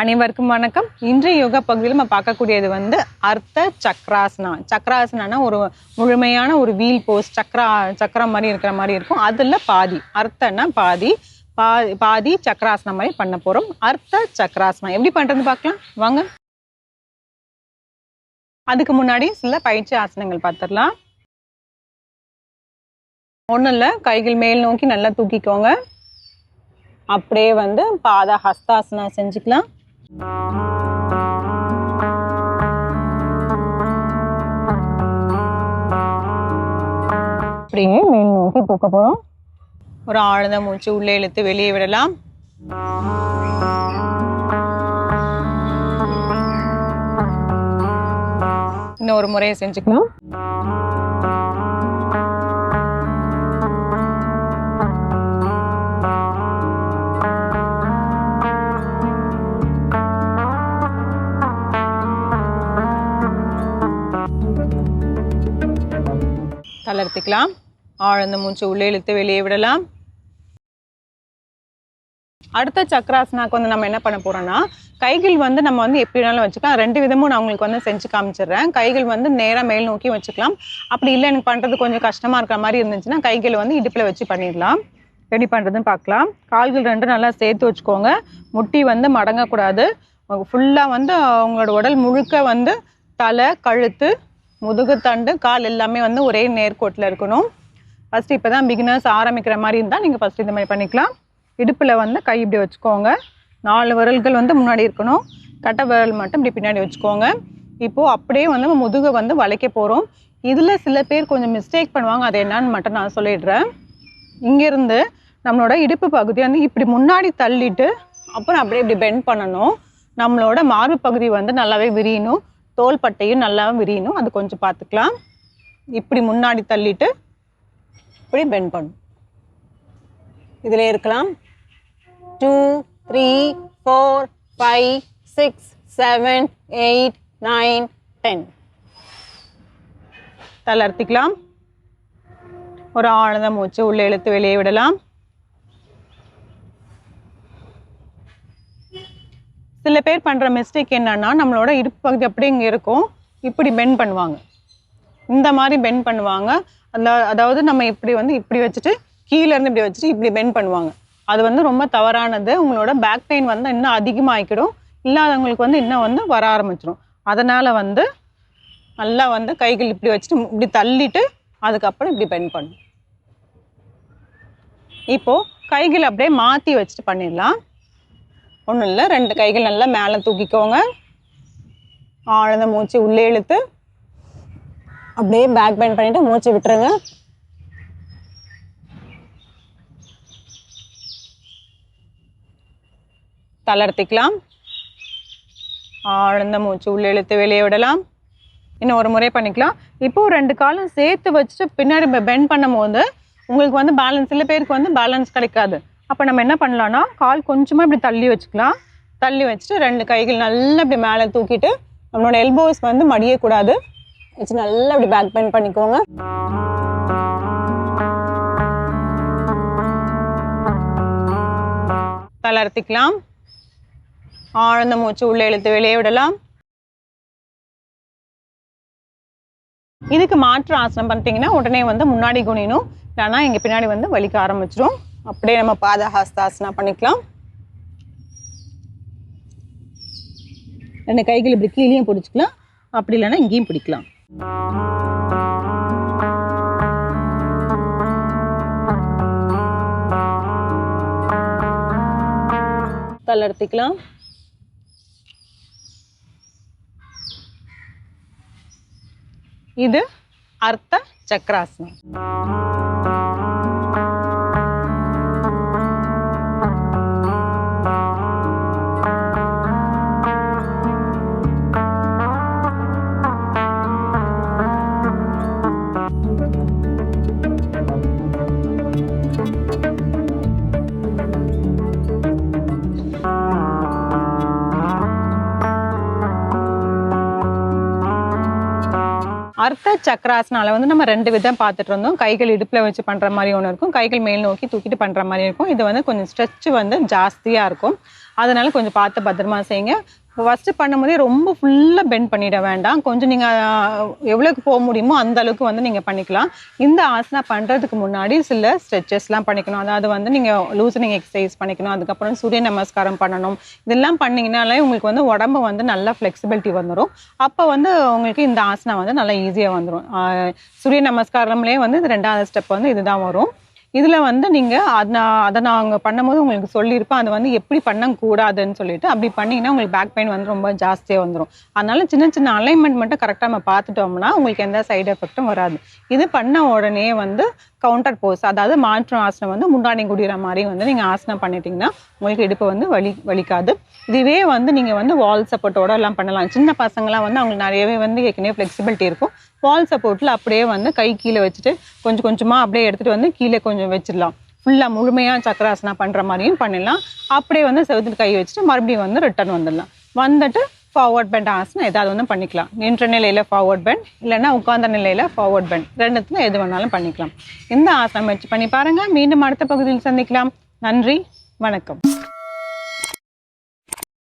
அனைவருக்கும் வணக்கம். இன்றைய யோகா பகுதியில் நம்ம பார்க்கக்கூடியது வந்து அர்த்த சக்ராசனா. சக்ராசனானா ஒரு முழுமையான ஒரு வீல் போஸ் சக்ரா சக்கரம் மாதிரி இருக்கிற மாதிரி இருக்கும். அதில் பாதி அர்த்தன்னா பாதி பா பாதி சக்ராசனம் மாதிரி பண்ண போகிறோம் அர்த்த சக்ராசனம். எப்படி பண்ணுறது பார்க்கலாம். வாங்க. அதுக்கு முன்னாடி சில பயிற்சி ஆசனங்கள் பார்த்துடலாம். ஒன்றும் இல்லை கைகள் மேல் நோக்கி நல்லா தூக்கிக்கோங்க. அப்படியே வந்து பாத ஹஸ்தாசனா செஞ்சுக்கலாம். அப்படியே மேல் நோக்கி தூக்க போகிறோம் ஒரு ஆழ்ந்த மூச்சு உள்ளே இழுத்து வெளியே விடலாம். இன்னும் ஒரு முறையை செஞ்சுக்கலாம் தளர்த்திக்கலாம். ஆழ்ந்த மூச்சு உள்ளே இழுத்து வெளியே விடலாம். அடுத்த சக்கராசனாக்கு வந்து நம்ம என்ன பண்ண போறோம்னா கைகள் வந்து நம்ம வந்து எப்படி வேணாலும் வச்சுக்கலாம். ரெண்டு விதமும் நான் உங்களுக்கு வந்து செஞ்சு காமிச்சிடுறேன். கைகள் வந்து நேராக மேல் நோக்கி வச்சுக்கலாம். அப்படி இல்லை எனக்கு பண்ணுறது கொஞ்சம் கஷ்டமா இருக்கிற மாதிரி இருந்துச்சுன்னா கைகள் வந்து இடுப்பில் வச்சு பண்ணிடலாம். ரெடி பண்ணுறதுன்னு பார்க்கலாம். கால்கள் ரெண்டும் நல்லா சேர்த்து வச்சுக்கோங்க. முட்டி வந்து மடங்கக்கூடாது. ஃபுல்லாக வந்து அவங்களோட உடல் முழுக்க வந்து தலை கழுத்து முதுகுத்தண்டு கால் எல்லாமே வந்து ஒரே நேர்கோட்டில் இருக்கணும். ஃபஸ்ட்டு இப்போ தான் பிகினர்ஸ் ஆரம்பிக்கிற மாதிரி இருந்தால் நீங்கள் ஃபஸ்ட்டு இந்த மாதிரி பண்ணிக்கலாம். இடுப்பில் வந்து கை இப்படி வச்சுக்கோங்க. நாலு விரல்கள் வந்து முன்னாடி இருக்கணும். கட்டை விரல் மட்டும் இப்படி பின்னாடி வச்சுக்கோங்க. இப்போது அப்படியே வந்து நம்ம முதுகை வந்து வளைக்க போகிறோம் இதில் சில பேர் கொஞ்சம் மிஸ்டேக் பண்ணுவாங்க. அது என்னன்னு மட்டும் நான் சொல்லிடுறேன். இங்கேருந்து நம்மளோட இடுப்பு பகுதி வந்து இப்படி முன்னாடி தள்ளிட்டு அப்புறம் அப்படியே இப்படி பெண்ட் பண்ணணும். நம்மளோட மார்பு பகுதி வந்து நல்லாவே விரியணும். தோள்பட்டையும் நல்லா விரியணும். அது கொஞ்சம் பார்த்துக்கலாம். இப்படி முன்னாடி தள்ளிட்டு இப்படி பெண்ட் பண்ணும். இதில் இருக்கலாம். Two three four five six seven eight nine ten தளர்த்திக்கலாம். ஒரு ஆழ்ந்த மூச்சு உள்ளே இழுத்து வெளியே விடலாம். சில பேர் பண்ணுற மிஸ்டேக் என்னென்னா நம்மளோட இடுப்பு பகுதி அப்படியே இங்கே இருக்கும். இப்படி பெண்ட் பண்ணுவாங்க. இந்த மாதிரி பெண்ட் பண்ணுவாங்க. அந்த அதாவது நம்ம இப்படி வந்து இப்படி வச்சுட்டு கீழேருந்து இப்படி வச்சுட்டு இப்படி பெண்ட் பண்ணுவாங்க. அது வந்து ரொம்ப தவறானது. உங்களோட பேக் பெயின் வந்து இன்னும் அதிகமாகிக்கிடும். இல்லாதவங்களுக்கு வந்து இன்னும் வந்து வர ஆரம்பிச்சிடும் அதனால் வந்து நல்லா வந்து கைகள் இப்படி வச்சுட்டு இப்படி தள்ளிட்டு அதுக்கப்புறம் இப்படி பெண்ட் பண்ணும். இப்போது கைகள் அப்படியே மாற்றி வச்சுட்டு பண்ணிடலாம். ஒன்றும் இல்லை. ரெண்டு கைகள் நல்லா மேலே தூக்கிக்கோங்க. ஆழ்ந்த மூச்சு உள்ளே இழுத்து அப்படியே பேக் பெண்ட் பண்ணிட்டு மூச்சு விட்டுருங்க. தளர்த்திக்கலாம். ஆழ்ந்த மூச்சு உள்ளே இழுத்து வெளியே விடலாம். இன்னும் ஒரு முறை பண்ணிக்கலாம். இப்போ ரெண்டு காலும் சேர்த்து வச்சுட்டு பின்னாடி பெண்ட் பண்ணும் போது உங்களுக்கு வந்து பேலன்ஸ் சில பேருக்கு வந்து பேலன்ஸ் கிடைக்காது. அப்போ நம்ம என்ன பண்ணலாம்னா கால் கொஞ்சமாக இப்படி தள்ளி வச்சுக்கலாம். தள்ளி வச்சுட்டு ரெண்டு கைகள் நல்லா இப்படி மேலே தூக்கிட்டு நம்மளோட எல்போஸ் வந்து மடியக்கூடாது. வச்சு நல்லா இப்படி பேக் பெயின் பண்ணிக்கோங்க. தளர்த்திக்கலாம். ஆழ்ந்த மூச்சு உள்ளே இழுத்து வெளியே விடலாம். இதுக்கு மாற்று ஆசனம் பண்ணிட்டீங்கன்னா உடனே வந்து முன்னாடி குனியணும். இல்லைன்னா எங்கள் பின்னாடி வந்து வலிக்க ஆரம்பிச்சிடும் அப்படியே நம்ம பாதஹாஸ்தாசனா பண்ணிக்கலாம். ரெண்டு கைகள் இப்படி கீழேயும் பிடிச்சிக்கலாம். அப்படி இல்லைன்னா இங்கேயும் பிடிக்கலாம். தளர்த்திக்கலாம் இது அர்த்த சக்கராசனம். அர்த்த சக்கராசனால வந்து நம்ம ரெண்டு விதம் பார்த்துட்டு இருந்தோம். கைகள் இடுப்பில் வச்சு பண்ணுற மாதிரி ஒன்று இருக்கும். கைகள் மேல் நோக்கி தூக்கிட்டு பண்ணுற மாதிரி இருக்கும். இது வந்து கொஞ்சம் ஸ்ட்ரெச் வந்து ஜாஸ்தியாக இருக்கும். அதனால கொஞ்சம் பார்த்து பத்திரமா செய்யுங்க. ஃபஸ்ட்டு பண்ணும்போதே ரொம்ப ஃபுல்லாக பெண்ட் பண்ணிட வேண்டாம். கொஞ்சம் நீங்கள் எவ்வளோக்கு போக முடியுமோ அந்த அளவுக்கு வந்து நீங்கள் பண்ணிக்கலாம். இந்த ஆசனா பண்ணுறதுக்கு முன்னாடி சில ஸ்ட்ரெச்சஸ்லாம் பண்ணிக்கணும். அதாவது வந்து நீங்கள் லூசனிங் எக்ஸசைஸ் பண்ணிக்கணும். அதுக்கப்புறம் சூரிய நமஸ்காரம் பண்ணணும். இதெல்லாம் பண்ணிங்கனாலே உங்களுக்கு வந்து உடம்பு வந்து நல்லா ஃப்ளெக்சிபிலிட்டி வந்துடும் அப்போ வந்து உங்களுக்கு இந்த ஆசனா வந்து நல்லா ஈஸியாக வந்துடும் சூரிய நமஸ்காரம்லேயே வந்து இந்த ரெண்டாவது ஸ்டெப் வந்து இதுதான் வரும். இதில் வந்து நீங்கள் அதை நான் அதை நாங்கள் பண்ணும்போது உங்களுக்கு சொல்லியிருப்பேன். அதை வந்து எப்படி பண்ணக்கூடாதுன்னு சொல்லிட்டு அப்படி பண்ணிங்கன்னா உங்களுக்கு பேக் பெயின் வந்து ரொம்ப ஜாஸ்தியாக வந்துடும் அதனால சின்ன சின்ன அலைன்மெண்ட் மட்டும் கரெக்டாக நம்ம பார்த்துட்டோம்னா உங்களுக்கு எந்த சைடு எஃபெக்ட்டும் வராது. இது பண்ண உடனே வந்து கவுண்டர் போஸ் அதாவது மாற்று ஆசனம் வந்து முன்னாடி குடிகிற மாதிரி வந்து நீங்கள் ஆசனம் பண்ணிட்டீங்கன்னா உங்களுக்கு இடுப்பு வந்து வலி வலிக்காது. இதுவே வந்து நீங்கள் வந்து வால் சப்போர்ட்டோட எல்லாம் பண்ணலாம். சின்ன பசங்களாம் வந்து அவங்களுக்கு நிறையவே வந்து ஏற்கனவே ஃப்ளெக்சிபிலிட்டி இருக்கும். வால் சப்போர்ட்டில் அப்படியே வந்து கை கீழே வச்சுட்டு கொஞ்சம் கொஞ்சமாக அப்படியே எடுத்துகிட்டு வந்து கீழே கொஞ்சம் வச்சிடலாம். ஃபுல்லாக முழுமையாக சக்கராசனா பண்ணுற மாதிரியும் பண்ணிடலாம். அப்படியே வந்து செவுத்துல கை வச்சுட்டு மறுபடியும் வந்து ரிட்டர்ன் வந்துடலாம். வந்துட்டு ஃபார்வர்ட் பெண்ட் ஆசனம் ஏதாவது ஒன்று பண்ணிக்கலாம். நின்ற நிலையில் ஃபார்வர்ட் பெண்ட் இல்லைன்னா உட்கார்ந்த நிலையில் ஃபார்வர்ட் பெண்ட் ரெண்டுத்துல எது வேணாலும் பண்ணிக்கலாம். இந்த ஆசனம் வச்சு பண்ணி பாருங்கள் மீண்டும் அடுத்த பகுதியில் சந்திக்கலாம். நன்றி. வணக்கம்.